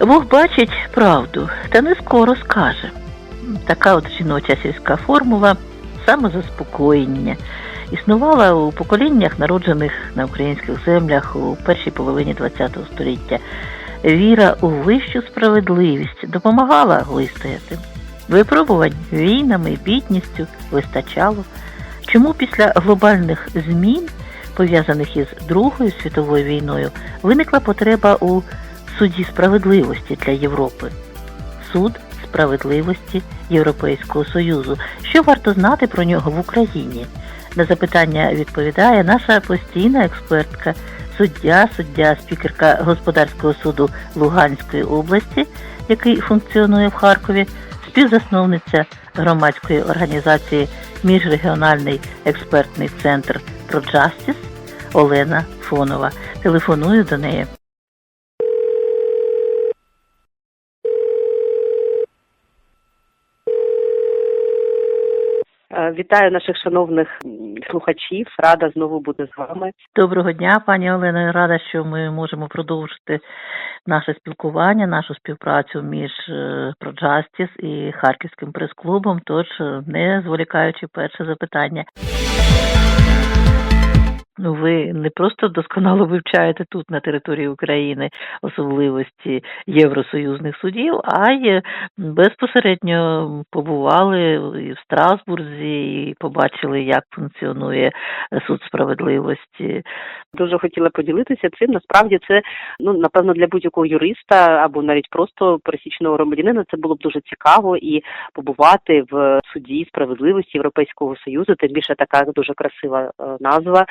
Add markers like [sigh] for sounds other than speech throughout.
Бог бачить правду, та не скоро скаже. Така от жіноча сільська формула самозаспокоєння існувала у поколіннях, народжених на українських землях у першій половині ХХ століття. Віра у вищу справедливість допомагала вистояти. Випробувань війнами, бідністю вистачало. Чому після глобальних змін, пов'язаних із Другою світовою війною, виникла потреба у суді справедливості для Європи? Суд справедливості Європейського Союзу. Що варто знати про нього в Україні? На запитання відповідає наша постійна експертка, суддя, суддя, спікерка господарського суду Луганської області, який функціонує в Харкові, співзасновниця громадської організації Міжрегіональний експертний центр ProJustice Олена Фонова. Телефоную до неї. Е, Вітаю наших шановних слухачів. Рада знову бути з вами. Доброго дня, пані Олено. Рада, що ми можемо продовжити наше спілкування, нашу співпрацю між Проджастіс і Харківським прес-клубом. Тож, е, не зволікаючи перше запитання. Ну, ви не просто досконало вивчаєте тут на території України особливості євросоюзних судів, а й безпосередньо побували і в Страсбурзі, і побачили, як функціонує суд справедливості. Дуже хотіла поділитися цим. Насправді це ну напевно для будь-якого юриста або навіть просто пересічного громадянина це було б дуже цікаво і побувати в суді справедливості Європейського союзу. Тим більше така дуже красива е, назва.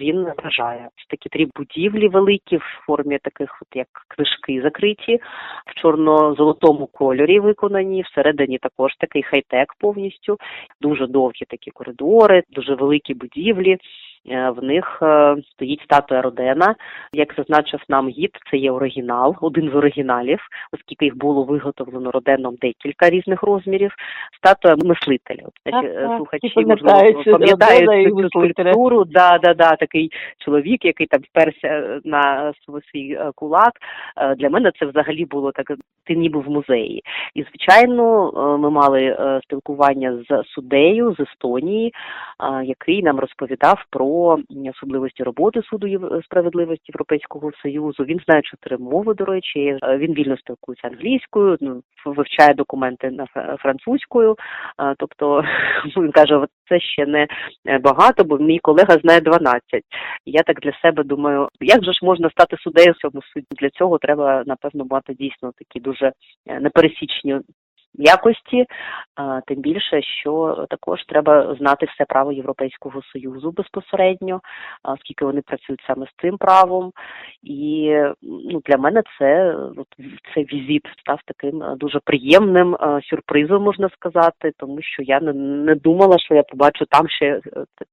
Він вражає такі три будівлі великі в формі таких, от як книжки закриті, в чорно-золотому кольорі виконані. Всередині також такий хай-тек повністю. Дуже довгі такі коридори, дуже великі будівлі. Е, В них е, стоїть статуя Родена. Як зазначив нам гід, це є оригінал, один з оригіналів, оскільки їх було виготовлено Роденом декілька різних розмірів. Статуя мислителя. Е, слухачі можливо, пам'ятають цю- скульптуру. Да, да, да, такий чоловік, який там вперся на свій кулак. Для мене це взагалі було так, ти ніби в музеї. І звичайно, ми мали спілкування з суддею з Естонії, який нам розповідав про м, особливості роботи суду справедливості Європейського союзу. Він знає чотири мови, до речі. Е, Він вільно спілкується англійською, ну вивчає документи на французькою. Тобто [laughs] він каже, це ще не е, багато, бо мій колега знає 12. Я так для себе думаю, як же ж можна стати суддею в цьому суді? Для цього треба напевно мати дійсно такі дуже е, непересічні якості, тим більше, що також треба знати все право Європейського союзу безпосередньо, а, оскільки вони працюють саме з цим правом. І ну для мене це цей візит став таким е, дуже приємним е, сюрпризом, можна сказати, тому що я не, не думала, що я побачу там ще е,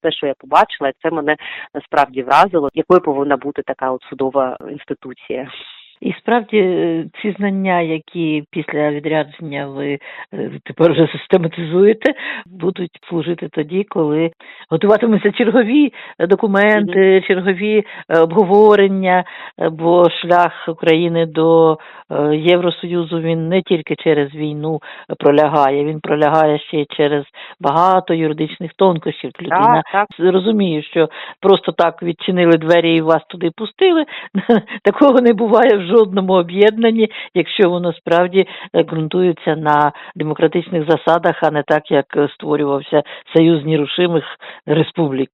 те, що я побачила, і це мене насправді вразило, якою повинна бути така от судова інституція. І справді е, ці знання, які після відрядження ви е, тепер вже систематизуєте, будуть служити тоді, коли готуватимуться чергові документи, чергові е, обговорення, бо шлях України до Євросоюзу він не тільки через війну пролягає, він пролягає ще й через багато юридичних тонкощів. Людина так. розумію, що просто так відчинили двері і вас туди пустили. [laughs] Такого не буває в жодному об'єднанні, якщо воно справді е, ґрунтується на демократичних засадах, а не так, як е, створювався Союз нерушимих республік.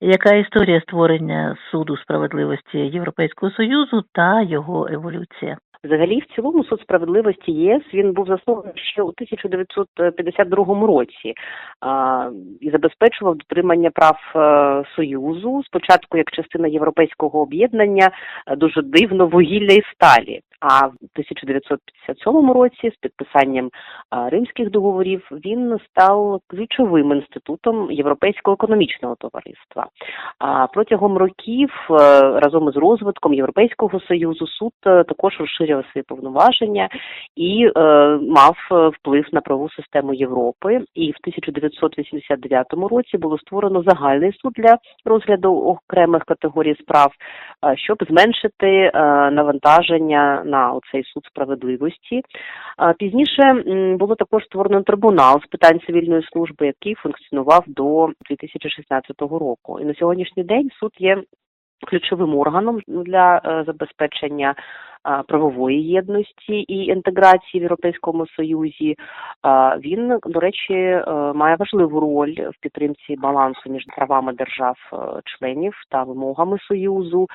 Яка історія створення суду справедливості Європейського Союзу та його еволюція? Взагалі, в цілому суд справедливості ЄС він був заснований ще у 1952 році і забезпечував дотримання прав е, союзу спочатку як частина європейського об'єднання е, дуже дивно вугілля і сталі. А в 1957 році з підписанням римських договорів він став ключовим інститутом Європейського економічного товариства. А протягом років е, разом із розвитком Європейського союзу суд е, також розширював свої повноваження і е, мав вплив на правову систему Європи. І в 1989 році було створено загальний суд для розгляду окремих категорій справ, щоб зменшити навантаження на цей суд справедливості. Пізніше було також створено трибунал з питань цивільної служби, який функціонував до 2016 року. І на сьогоднішній день суд є ключовим органом для е, забезпечення правової єдності і інтеграції в Європейському Союзі. Е, Він, до речі, е, має важливу роль в підтримці балансу між правами держав-членів та вимогами Союзу.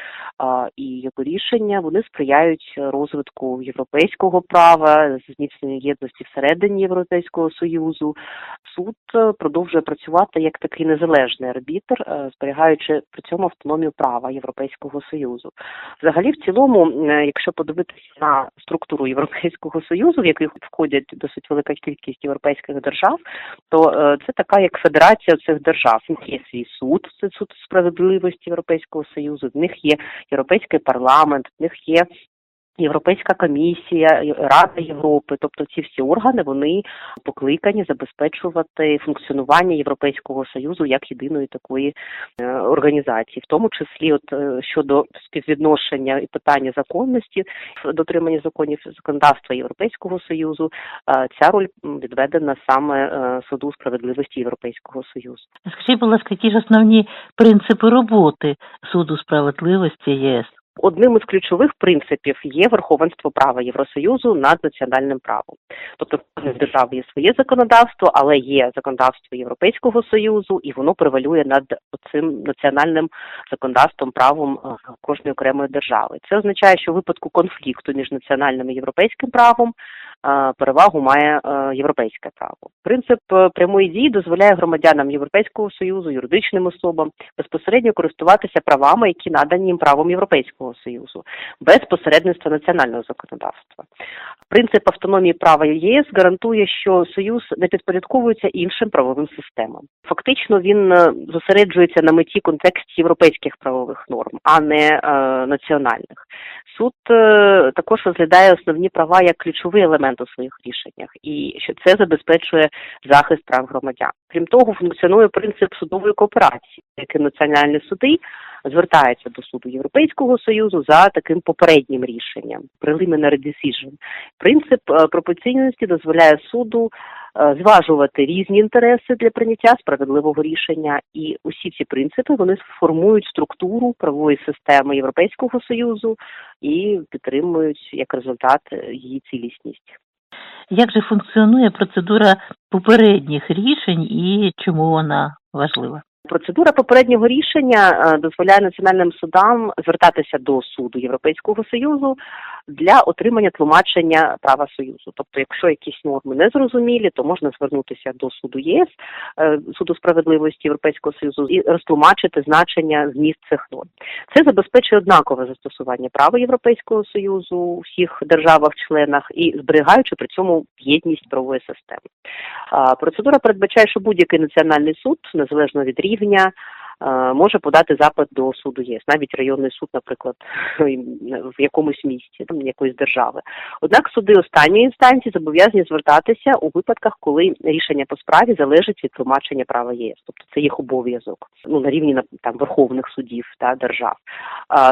Е, І його рішення вони сприяють розвитку європейського права, зміцненню єдності всередині Європейського Союзу. Суд е, продовжує працювати як такий незалежний арбітр, е, зберігаючи при цьому автономію права Європейського Союзу. Взагалі, в цілому, е, якщо подивитися на структуру Європейського Союзу, в який входять досить велика кількість європейських держав, то е, це така як федерація цих держав. В них є свій суд, це суд справедливості Європейського Союзу, в них є Європейський парламент, в них є Європейська комісія, Рада Європи, тобто ці всі органи вони покликані забезпечувати функціонування Європейського союзу як єдиної такої е, організації, в тому числі, от е, щодо співвідношення і питання законності, дотримання законів законодавства Європейського союзу, е, ця роль відведена саме суду справедливості Європейського союзу. Скажіть, будь ласка, які ж основні принципи роботи суду справедливості ЄС? Одним із ключових принципів є верховенство права Євросоюзу над національним правом. Тобто в кожній держави є своє законодавство, але є законодавство Європейського союзу, і воно превалює над цим національним законодавством правом е, кожної окремої держави. Це означає, що в випадку конфлікту між національним і європейським правом е, перевагу має е, європейське право. Принцип прямої дії дозволяє громадянам Європейського союзу, юридичним особам безпосередньо користуватися правами, які надані їм правом Європейського союзу, без посередництва національного законодавства. Принцип автономії права єС гарантує, що союз не підпорядковується іншим правовим системам. Фактично він е, зосереджується на меті контексті європейських правових норм, а не е, національних. Суд е, також розглядає основні права як ключовий елемент у своїх рішеннях, і що це забезпечує захист прав громадян. Крім того, функціонує принцип судової кооперації, яким національні суди звертаються до суду Європейського союзу за таким попереднім рішенням preliminary decision. Принцип е, пропорційності дозволяє суду е, зважувати різні інтереси для прийняття справедливого рішення, і усі ці принципи вони формують структуру правової системи Європейського союзу і підтримують як результат е, її цілісність. Як же функціонує процедура попередніх рішень і чому вона важлива? Процедура попереднього рішення е, дозволяє національним судам звертатися до суду Європейського союзу для отримання тлумачення права союзу. Тобто, якщо якісь норми не зрозумілі, то можна звернутися до суду ЄС, е, суду справедливості Європейського союзу і розтлумачити значення зміст цих норм. Це забезпечує однакове застосування права Європейського союзу у всіх державах-членах і зберігаючи при цьому єдність правової системи. Процедура передбачає, що будь-який національний суд, незалежно від рівня, е, може подати запит до суду ЄС, навіть районний суд, наприклад, [laughs] в якомусь місті, там якоїсь держави. Однак суди останньої інстанції зобов'язані звертатися у випадках, коли рішення по справі залежить від тлумачення права ЄС, тобто це їх обов'язок, ну на рівні там верховних судів та держав.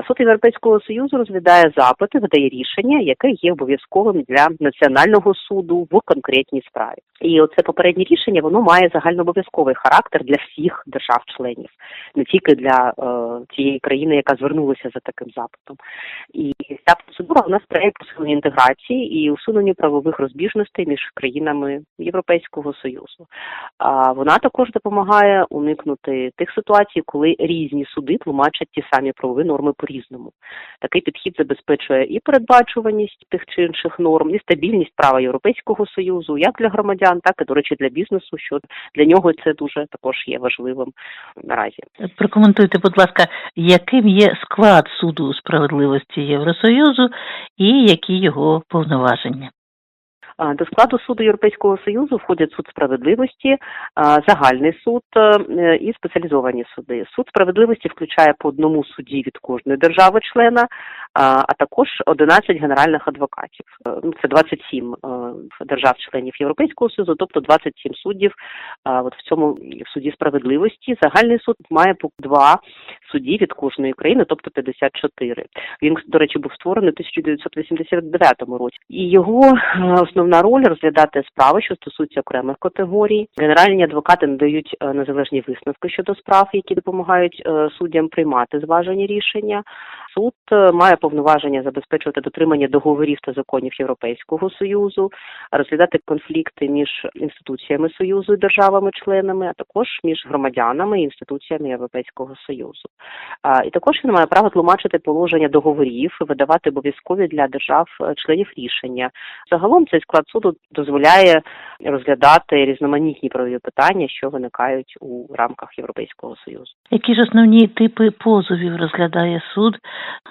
Суд Європейського союзу розглядає запити, видає рішення, яке є обов'язковим для національного суду в конкретній справі. І оце попереднє рішення воно має загальнообов'язковий характер для всіх держав-членів, не тільки для е, тієї країни, яка звернулася за таким запитом. І ця процедура вона сприяє посиленню інтеграції і усуненню правових розбіжностей між країнами Європейського союзу. А вона також допомагає уникнути тих ситуацій, коли різні суди тлумачать ті самі правові норми по-різному. Такий підхід забезпечує і передбачуваність тих чи інших норм, і стабільність права Європейського союзу, як для громадян, так і до речі для бізнесу. Що для нього це дуже також є важливим наразі. Прокоментуйте, будь ласка, яким є склад суду справедливості Євросоюзу і які його повноваження? До складу суду Європейського союзу входять суд справедливості, загальний суд е, і спеціалізовані суди. Суд справедливості включає по одному судді від кожної держави-члена, а також 11 генеральних адвокатів. Е, Ну це 27 е, держав-членів Європейського союзу, тобто 27 суддів. От в цьому в суді справедливості загальний суд має по два судді від кожної країни, тобто 54. Він, до речі, був створений у 1989 році. І його е, основна роль розглядати справи, що стосуються окремих категорій. Генеральні адвокати надають незалежні висновки щодо справ, які допомагають суддям приймати зважені рішення. Суд е, має повноваження забезпечувати дотримання договорів та законів Європейського союзу, розглядати конфлікти між інституціями союзу і державами-членами, а також між громадянами і інституціями Європейського союзу. І також він має право тлумачити положення договорів, видавати обов'язкові для держав-членів рішення. Загалом цей склад суду дозволяє розглядати різноманітні правові питання, що виникають у рамках Європейського союзу. Які ж основні типи позовів розглядає суд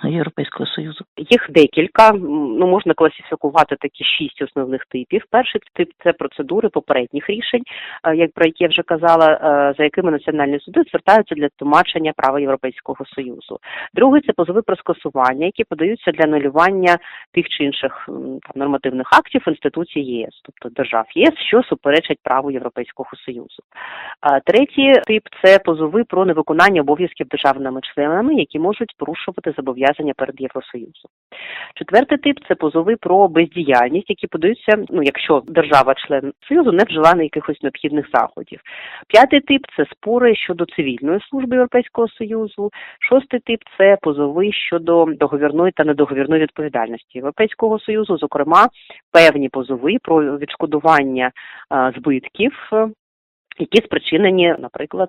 Європейського Союзу? Їх декілька. Ну можна класифікувати такі шість основних типів. Перший тип це процедури попередніх рішень, е, як про які я вже казала, е, за якими національні суди звертаються для тлумачення права Європейського союзу. Другий це позови про скасування, які подаються для анулювання тих чи інших там, нормативних актів інституцій ЄС, тобто держав ЄС, що суперечать праву Європейського союзу. А Третій тип це позови про невиконання обов'язків державними членами, які можуть порушувати зобов'язання перед Євросоюзом. Четвертий тип це позови про бездіяльність, які подаються, ну якщо держава-член союзу не вжила на якихось необхідних заходів. П'ятий тип це спори щодо цивільної служби Європейського союзу. Шостий тип це позови щодо договірної та недоговірної відповідальності Європейського союзу, зокрема певні позови про відшкодування е, збитків. Які спричинені, наприклад,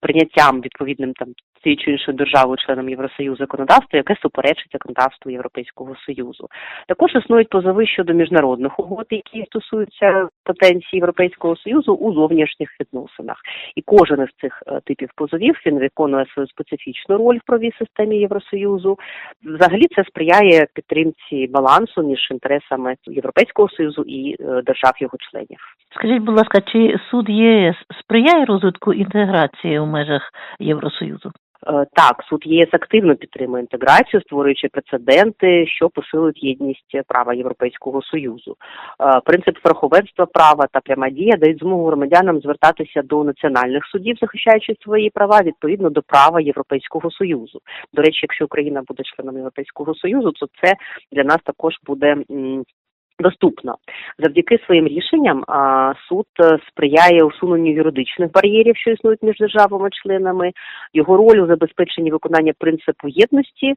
прийняттям відповідним там цією чи іншою державою членом Євросоюзу законодавства, яке суперечить законодавству Європейського союзу. Також існують позови щодо міжнародних угод, які стосуються потенції Європейського союзу у зовнішніх відносинах. І кожен із цих е, типів позовів він виконує свою специфічну роль в правій системі Євросоюзу. Взагалі це сприяє підтримці балансу між інтересами Європейського союзу і е, держав його членів. Скажіть, будь ласка, чи суд єС сприяє розвитку інтеграції у межах Євросоюзу? Е, Так, суд ЄС активно підтримує інтеграцію, створюючи прецеденти, що посилюють єдність права Європейського союзу. Е, Принцип верховенства права та пряма дія дають змогу громадянам звертатися до національних судів, захищаючи свої права відповідно до права Європейського союзу. До речі, якщо Україна буде членом Європейського союзу, то це для нас також буде. Доступно завдяки своїм рішенням суд е, сприяє усуненню юридичних бар'єрів, що існують між державами-членами. Його роль у забезпеченні виконання принципу єдності е,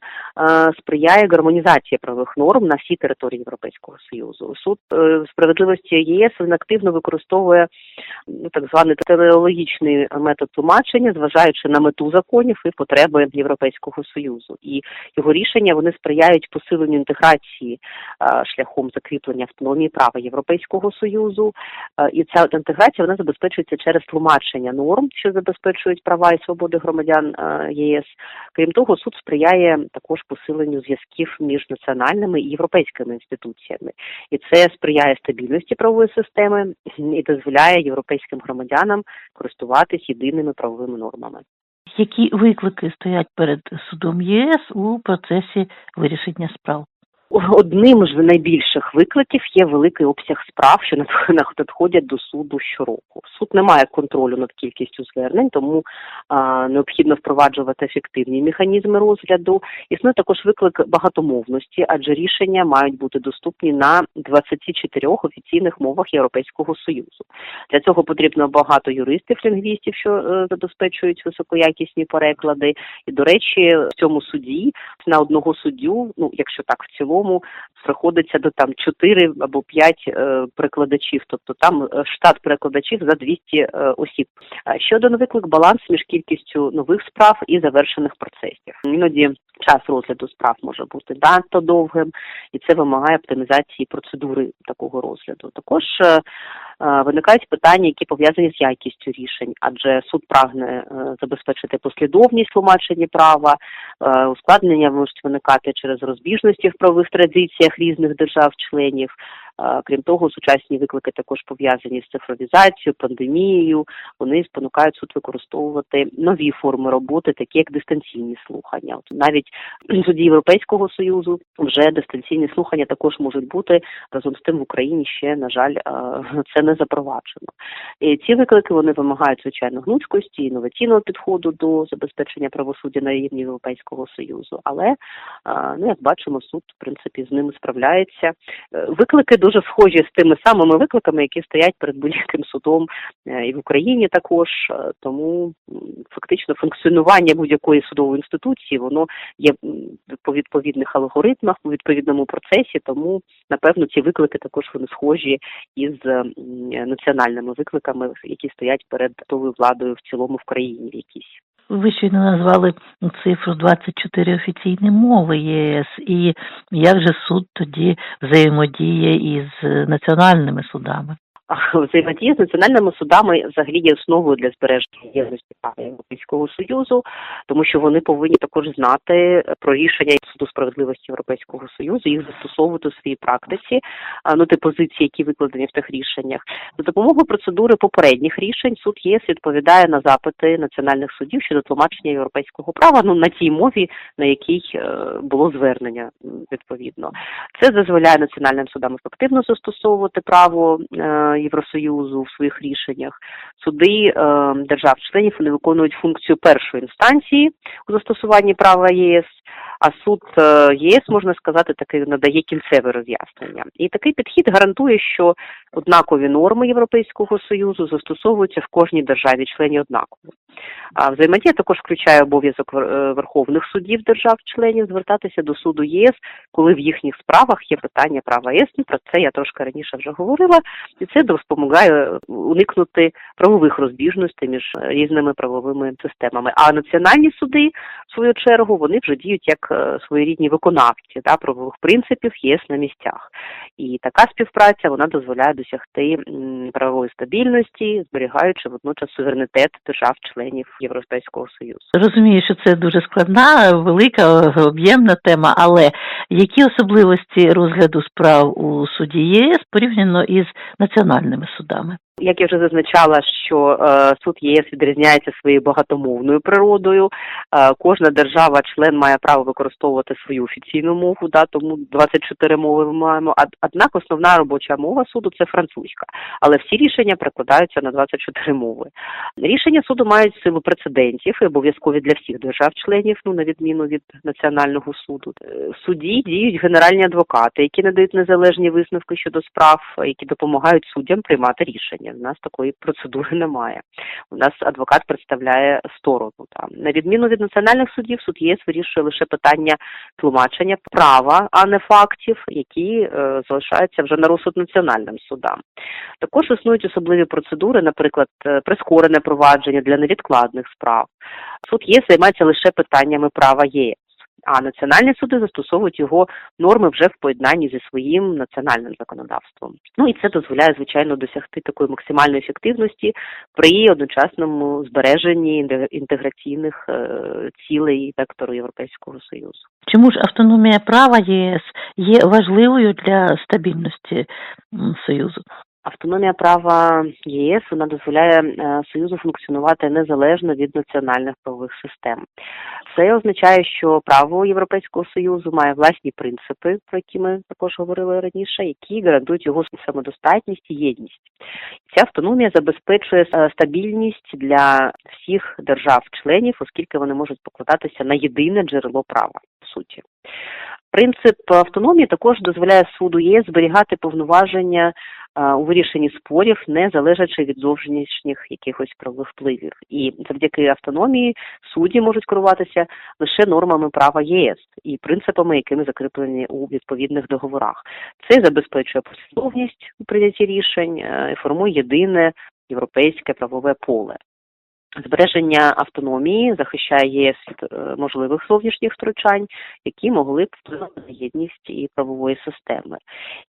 сприяє гармонізації правових норм на всій території Європейського союзу. Суд е, справедливості ЄС він активно використовує ну, так званий телеологічний метод тлумачення, зважаючи на мету законів і потреби Європейського союзу. І його рішення вони сприяють посиленню інтеграції шляхом закріплення автономії права Європейського союзу. Е, І ця інтеграція вона забезпечується через тлумачення норм, що забезпечують права і свободи громадян е, ЄС. Крім того, суд сприяє також посиленню зв'язків між національними і європейськими інституціями, і це сприяє стабільності правової системи і дозволяє європейським громадянам користуватись єдиними правовими нормами. Які виклики стоять перед судом ЄС у процесі вирішення справ? Одним з найбільших викликів є великий обсяг справ, що [laughs] надходять до суду щороку. Суд не має контролю над кількістю звернень, тому а, необхідно впроваджувати ефективні механізми розгляду. Існує також виклик багатомовності, адже рішення мають бути доступні на 24 офіційних мовах Європейського союзу. Для цього потрібно багато юристів, лінгвістів, що е, забезпечують високоякісні переклади. І до речі, в цьому суді на одного суддю, ну якщо так в цілому, приходиться до там 4 або 5 е, перекладачів, тобто там е, штат перекладачів за 200 е, осіб. Ще один виклик баланс між кількістю нових справ і завершених процесів. Іноді час розгляду справ може бути надто довгим, і це вимагає оптимізації процедури такого розгляду. Також виникають питання, які пов'язані з якістю рішень, адже суд прагне забезпечити послідовність тлумачення права, ускладнення можуть виникати через розбіжності в правових традиціях різних держав-членів. Крім того, сучасні виклики також пов'язані з цифровізацією, пандемією. Вони спонукають суд використовувати нові форми роботи, такі як дистанційні слухання. От навіть в суді Європейського союзу вже дистанційні слухання також можуть бути разом з тим в Україні ще на жаль це не запроваджено. І ці виклики вони вимагають звичайно гнучкості, інноваційного підходу до забезпечення правосуддя на рівні Європейського союзу. Але ну як бачимо, суд в принципі з ними справляється. Е, Виклики дуже схожі з тими самими викликами, які стоять перед будь-яким судом е, і в Україні також. Е, Тому фактично функціонування будь-якої судової інституції воно є по відповідних алгоритмах, у відповідному процесі. Тому напевно ці виклики також вони схожі із національними викликами, які стоять перед судовою владою в цілому в країні в Ви щойно назвали цифру 24 офіційні мови ЄС, і як же суд тоді взаємодіє із національними судами? Взаємодія з національними судами взагалі є основою для збереження єдності Європейського союзу, тому що вони повинні також знати про рішення суду справедливості Європейського союзу, їх застосовувати у своїй практиці, ну ті позиції, які викладені в тих рішеннях. За допомогою процедури попередніх рішень суд ЄС відповідає на запити національних судів щодо тлумачення європейського права, ну на тій мові, на якій е, було звернення відповідно. Це дозволяє національним судам ефективно застосовувати право е, Євросоюзу в своїх рішеннях. Суди е, держав-членів вони виконують функцію першої інстанції у застосуванні права ЄС. А суд е, ЄС можна сказати таки надає кінцеве роз'яснення. І такий підхід гарантує, що однакові норми Європейського союзу застосовуються в кожній державі-члені однаково. А взаємодія також включає обов'язок е, верховних судів держав-членів звертатися до суду ЄС, коли в їхніх справах є питання права ЄС. Ну, Про це я трошки раніше вже говорила, і це допомагає уникнути правових розбіжностей між е, різними правовими системами. А національні суди, в свою чергу, вони вже діють як своєрідні виконавці да, правових принципів ЄС на місцях. І така співпраця вона дозволяє досягти правової стабільності, зберігаючи водночас суверенітет держав-членів Європейського союзу. Розумію, що це дуже складна, велика, об'ємна тема, але які особливості розгляду справ у суді ЄС порівняно із національними судами? Як я вже зазначала, що е, суд єС відрізняється своєю багатомовною природою. Е, кожна держава-член має право використовувати свою офіційну мову, да, тому 24 мови ми маємо. Од- Однак основна робоча мова суду це французька, але всі рішення перекладаються на 24 мови. Рішення суду мають силу прецедентів і обов'язкові для всіх держав-членів, ну на відміну від національного суду. Е, В суді діють генеральні адвокати, які надають незалежні висновки щодо справ, які допомагають суддям приймати рішення. У нас такої процедури немає. У нас адвокат представляє сторону. Там на відміну від національних судів, суд ЄС вирішує лише питання тлумачення права, а не фактів, які е, залишаються вже на розсуд національним судам. Також існують особливі процедури, наприклад, е, прискорене провадження для невідкладних справ. Суд ЄС займається лише питаннями права ЄС. А національні суди застосовують його норми вже в поєднанні зі своїм національним законодавством. Ну і це дозволяє, звичайно, досягти такої максимальної ефективності при одночасному збереженні інте- інтеграційних е, цілей вектору Європейського союзу. Чому ж автономія права ЄС є важливою для стабільності Союзу? Автономія права ЄС вона дозволяє е, союзу функціонувати незалежно від національних правових систем. Це означає, що право Європейського союзу має власні принципи, про які ми також говорили раніше, які гарантують його самодостатність і єдність. Ця автономія забезпечує е, стабільність для всіх держав-членів, оскільки вони можуть покладатися на єдине джерело права в суті. Принцип автономії також дозволяє суду ЄС зберігати повноваження у вирішенні спорів, не залежачи від зовнішніх якихось правових впливів. І завдяки автономії судді можуть керуватися лише нормами права ЄС і принципами, якими закріплені у відповідних договорах. Це забезпечує послідовність у прийнятті рішень е, і формує єдине європейське правове поле. Збереження автономії захищає ЄС від е, можливих зовнішніх втручань, які могли б вплинути на єдність і правової системи.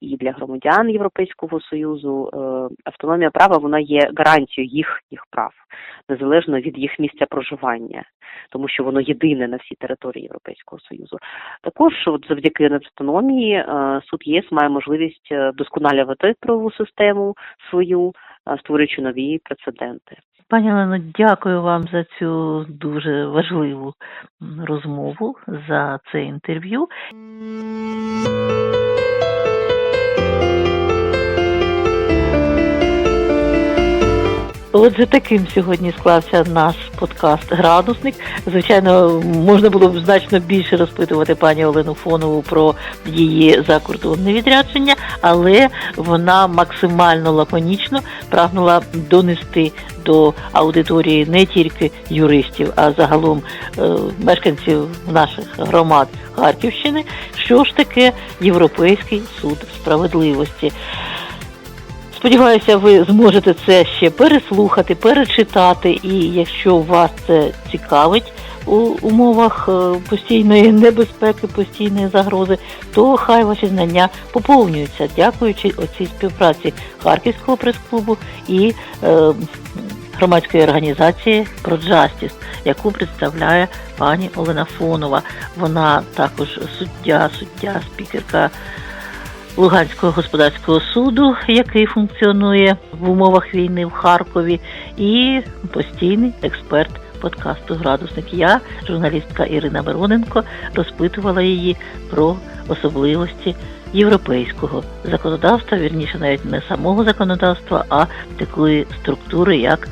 І для громадян Європейського союзу е, автономія права вона є гарантією їх, їх прав, незалежно від їх місця проживання, тому що воно єдине на всій території Європейського союзу. Також, от завдяки автономії, е, суд ЄС має можливість вдосконалювати правову систему свою, створюючи нові прецеденти. Пані Олено, дякую вам за цю дуже важливу розмову, за це інтерв'ю. Отже, таким сьогодні склався наш подкаст Градусник. Звичайно, можна було б значно більше розпитувати пані Олену Фонову про її закордонне відрядження, але вона максимально лаконічно прагнула донести до аудиторії не тільки юристів, а загалом е, мешканців наших громад Харківщини, що ж таке Європейський суд справедливості. Сподіваюся, ви зможете це ще переслухати, перечитати, і якщо вас це цікавить у умовах е, постійної небезпеки, постійної загрози, то хай ваші знання поповнюються, дякуючи оцій співпраці Харківського прес-клубу і е, громадської організації ProJustice, яку представляє пані Олена Фонова. Вона також суддя, суддя, спікерка Луганського господарського суду, який функціонує в умовах війни в Харкові, і постійний експерт подкасту Градусник. Я, журналістка Ірина Мироненко, розпитувала її про особливості європейського законодавства, вірніше навіть не самого законодавства, а такої структури, як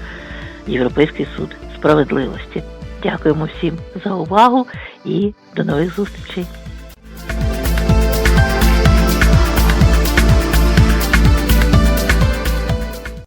Європейський суд справедливості. Дякуємо всім за увагу і до нових зустрічей.